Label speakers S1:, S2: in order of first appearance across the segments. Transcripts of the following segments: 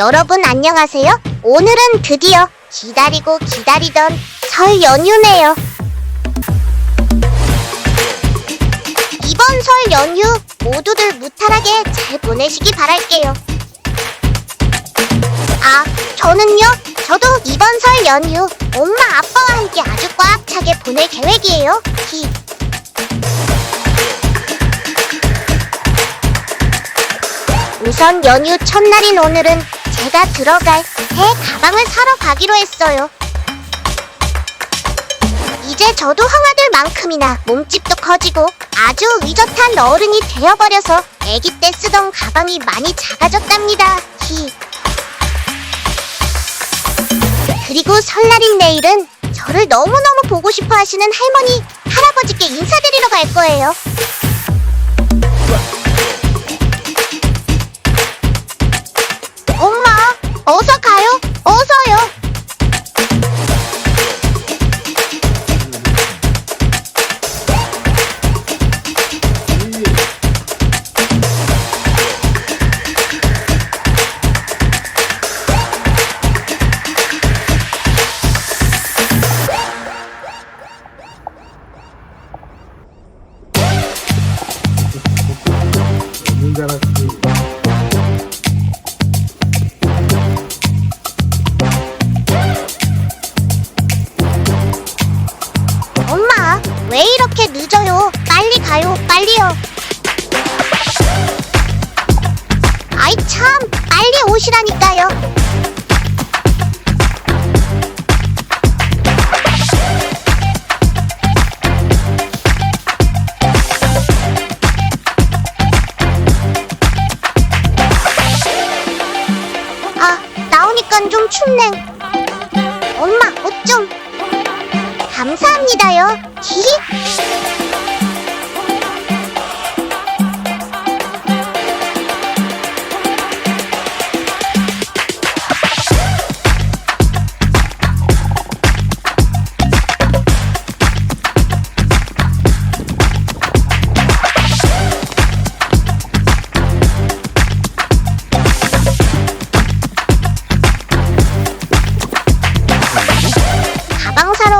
S1: 여러분 안녕하세요. 오늘은 드디어 기다리고 기다리던 설 연휴네요. 이번 설 연휴 모두들 무탈하게 잘 보내시기 바랄게요. 아, 저는요. 저도 이번 설 연휴 엄마 아빠와 함께 아주 꽉 차게 보낼 계획이에요. 히. 우선 연휴 첫날인 오늘은 제가 들어갈 새 가방을 사러 가기로 했어요. 이제 저도 형아들 만큼이나 몸집도 커지고 아주 의젓한 어른이 되어버려서 아기 때 쓰던 가방이 많이 작아졌답니다. 히. 그리고 설날인 내일은 저를 너무너무 보고 싶어 하시는 할머니, 할아버지께 인사드리러 갈 거예요. 어서 가요. 어서요. 빨리요. 아이 참, 빨리 오시라니까요. 아, 나오니까 좀 춥네. 엄마, 옷 좀. 감사합니다요. 히히.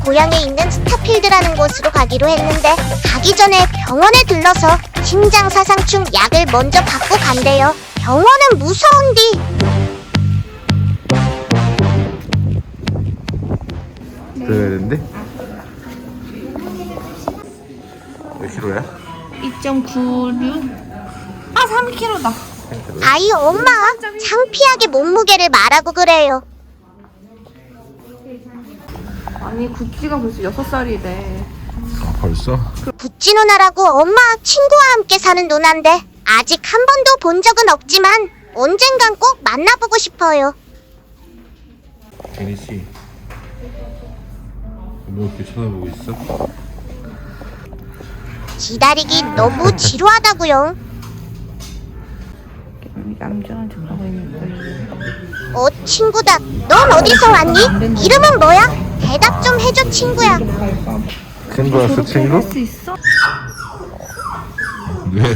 S1: 고향에 있는 스타필드라는 곳으로 가기로 했는데 가기 전에 병원에 들러서 심장 사상충 약을 먼저 받고 간대요. 병원은 무서운디.
S2: 그래야 되는데? 몇 킬로야?
S3: 2.96? 아 3kg다
S1: 아이 엄마 창피하게 몸무게를 말하고 그래요.
S3: 아니 구찌가 벌써 6살이래
S2: 아, 벌써?
S1: 부찌 누나라고 엄마 친구와 함께 사는 누나인데 아직 한 번도 본 적은 없지만 언젠간 꼭 만나보고 싶어요.
S2: 제니 씨. 뭐 이렇게 쳐다보고 있어?
S1: 기다리기 너무 지루하다고요.
S3: 얌전한 척하고 있는
S1: 어 친구다 넌 어디서 왔니? 이름은 뭐야? 대답 좀 해줘 친구야
S2: 친구 왔어 친구?
S3: 할수 있어?
S2: 왜?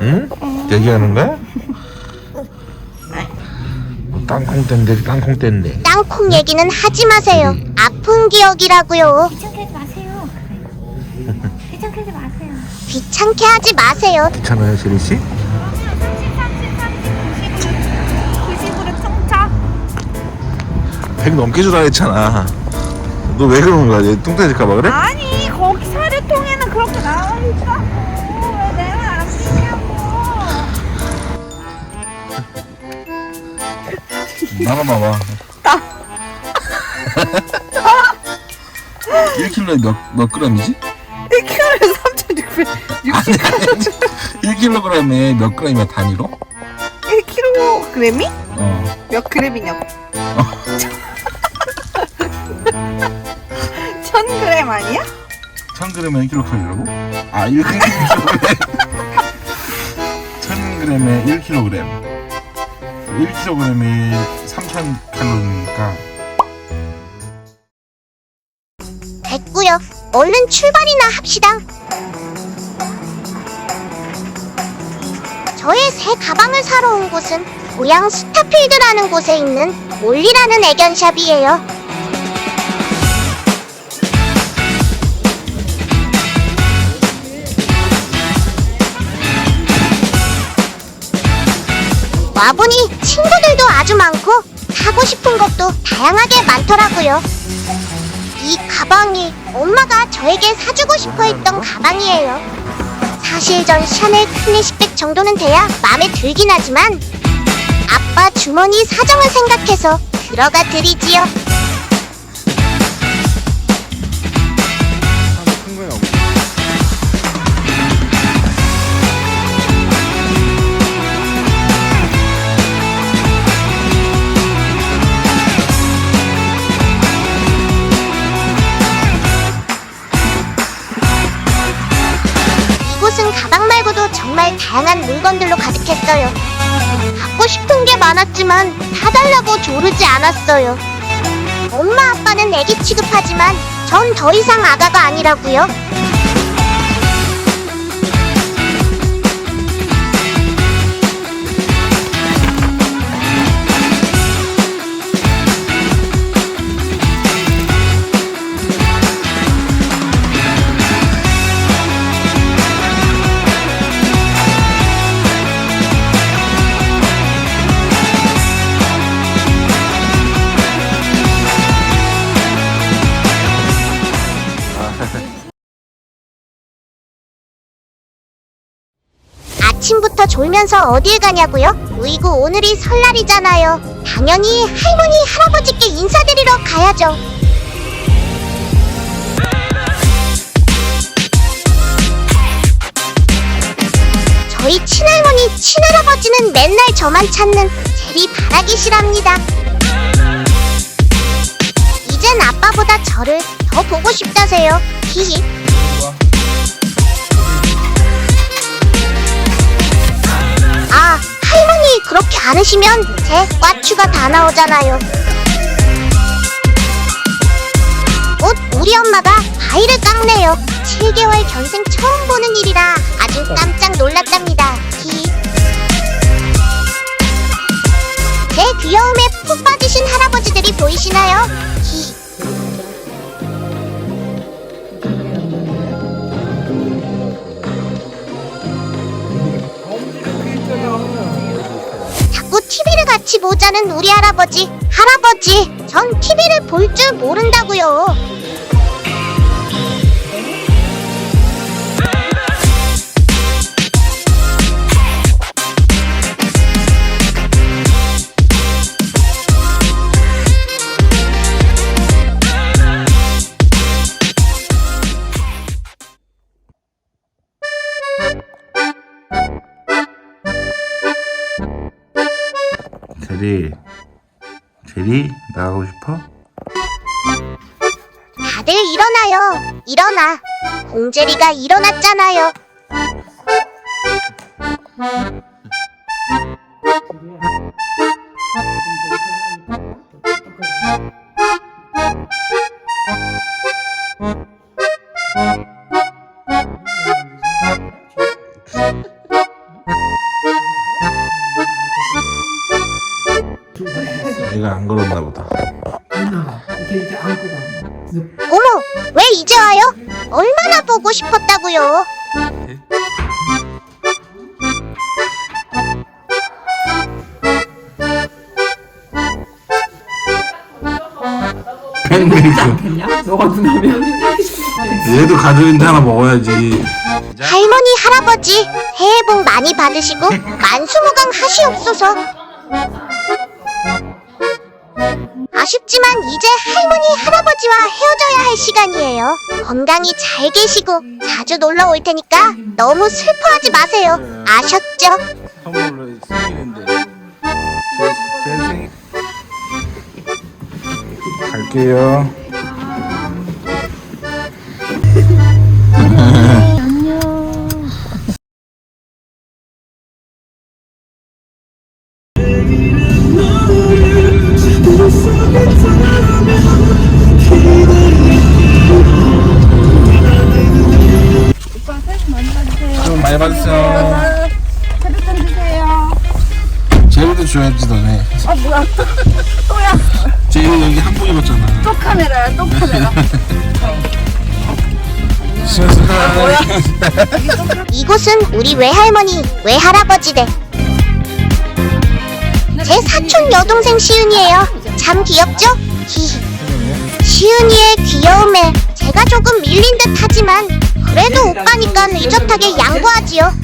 S2: 응? 얘기하는 거야? 뭐 땅콩 땐데 땅콩 땐데
S1: 땅콩 얘기는 하지 마세요 아픈 기억이라고요
S3: 귀찮게 하지 마세요 귀찮게 하지 마세요
S1: 귀찮게 하지 마세요
S2: 괜찮아요 제니 씨? 100 넘게 주라 했잖아 너 왜 그러는 거야? 얘 뚱뚱해질까봐 그래?
S3: 아니 거기 사료통에는 그렇게 나와 있다고 왜 내가 안 믿냐고
S2: 나만 봐봐
S3: 나.
S2: 1kg에 몇, 몇 g이지?
S3: 1kg에 3,660
S2: 1kg에 몇 g이야 단위로?
S3: 1kg이?
S2: 어
S3: 몇 그램이냐고
S2: 1000g에 1kcal라고? 아 1kg 1000g에 1kg 1kg에 3000칼로리니까
S1: 됐고요 얼른 출발이나 합시다 저의 새 가방을 사러 온 곳은 고향 스타필드라는 곳에 있는 몰리라는 애견샵이에요. 와보니 친구들도 아주 많고 하고 싶은 것도 다양하게 많더라고요. 이 가방이 엄마가 저에게 사주고 싶어 했던 가방이에요. 사실 전 샤넬 클래식백 정도는 돼야 마음에 들긴 하지만 아빠 주머니 사정을 생각해서 들어가 드리지요. 다양한 물건들로 가득했어요. 갖고 싶은 게 많았지만 사달라고 조르지 않았어요. 엄마 아빠는 애기 취급하지만 전 더 이상 아가가 아니라고요. 아침부터 졸면서 어딜 가냐고요? 으이구 오늘이 설날이잖아요. 당연히 할머니 할아버지께 인사드리러 가야죠. 저희 친할머니 친할아버지는 맨날 저만 찾는 제리 바라기시랍니다. 이젠 아빠보다 저를 더 보고 싶다세요. 히히. 할머니 그렇게 안으시면 제 꽈추가 다 나오잖아요. 곧 우리 엄마가 바위를 깎네요. 7개월 견생 처음 보는 일이라 아주 깜짝 놀랐답니다. 히. 제 귀여움에 푹 빠지신 할아버지들이 보이시나요? 보자는 우리 할아버지. 할아버지, 전 TV를 볼 줄 모른다고요.
S2: 제리, 제리 나가고 싶어?
S1: 다들 일어나요. 일어나. 공제리가 일어났잖아요.
S2: 얘가 안 걸었나 보다.
S4: 이렇게 이렇게 안고 가.
S1: 어머, 왜 이제 와요? 얼마나 보고 싶었다고요.
S4: 너가 누나면
S2: 얘도 가족인데 하나 먹어야지.
S1: 할머니, 할아버지, 새해 복 많이 받으시고 만수무강 하시옵소서. 아쉽지만 이제 할머니, 할아버지와 헤어져야 할 시간이에요. 건강히 잘 계시고 자주 놀러 올 테니까 너무 슬퍼하지 마세요. 아셨죠?
S2: 생일. 갈게요.
S3: 많이 받으세요.
S2: 좀 많이 받으세요.
S3: 세뱃돈 주세요.
S2: 제리도 줘야
S3: 뭐야 또, 또야
S2: 쟤 여기 한복 입었잖아.
S3: 또 카메라야 또 카메라
S2: 뭐야?
S1: 이곳은 우리 외할머니, 외할아버지 댁. 제 사촌 여동생 시은이에요. 참 귀엽죠? 히히. 시은이의 귀여움에 제가 조금 밀린 듯 하지만 그래도 오빠니까 의젓하게 양보하지요.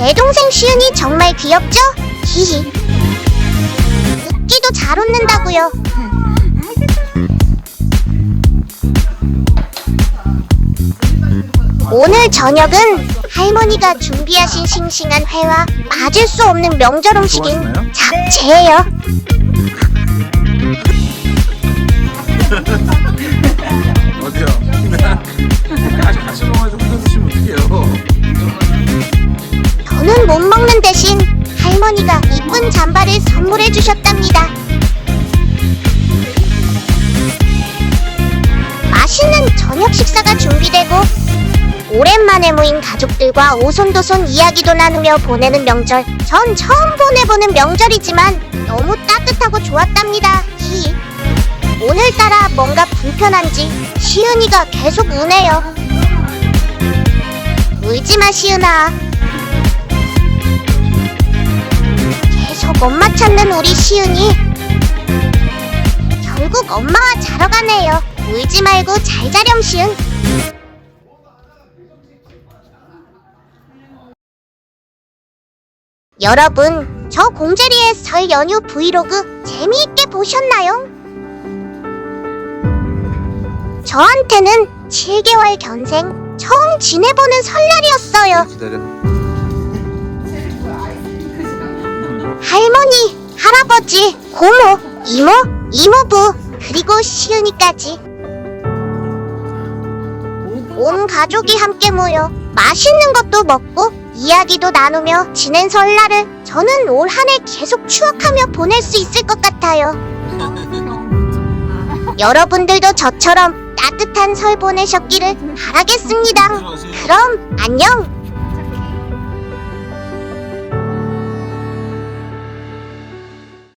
S1: 내 동생 시은이 정말 귀엽죠? 히히. 웃기도 잘 웃는다고요. 오늘 저녁은 할머니가 준비하신 싱싱한 회와 빠질 수 없는 명절 음식인? 잡채예요. 할머니가 이쁜 잠바를 선물해 주셨답니다. 맛있는 저녁 식사가 준비되고 오랜만에 모인 가족들과 오손도손 이야기도 나누며 보내는 명절. 전 처음 보내보는 명절이지만 너무 따뜻하고 좋았답니다. 히. 오늘따라 뭔가 불편한지 시은이가 계속 우네요. 울지마 시은아. 엄마 찾는 우리 시은이 결국 엄마와 자러 가네요 울지 말고 잘 자렴 시은 여러분 저 공제리의 설 연휴 브이로그 재미있게 보셨나요? 저한테는 7개월 견생 처음 지내보는 설날이었어요
S2: 기다려.
S1: 할머니, 할아버지, 고모, 이모, 이모부, 그리고 시은이까지. 온 가족이 함께 모여 맛있는 것도 먹고 이야기도 나누며 지낸 설날을 저는 올 한 해 계속 추억하며 보낼 수 있을 것 같아요. 여러분들도 저처럼 따뜻한 설 보내셨기를 바라겠습니다. 그럼 안녕!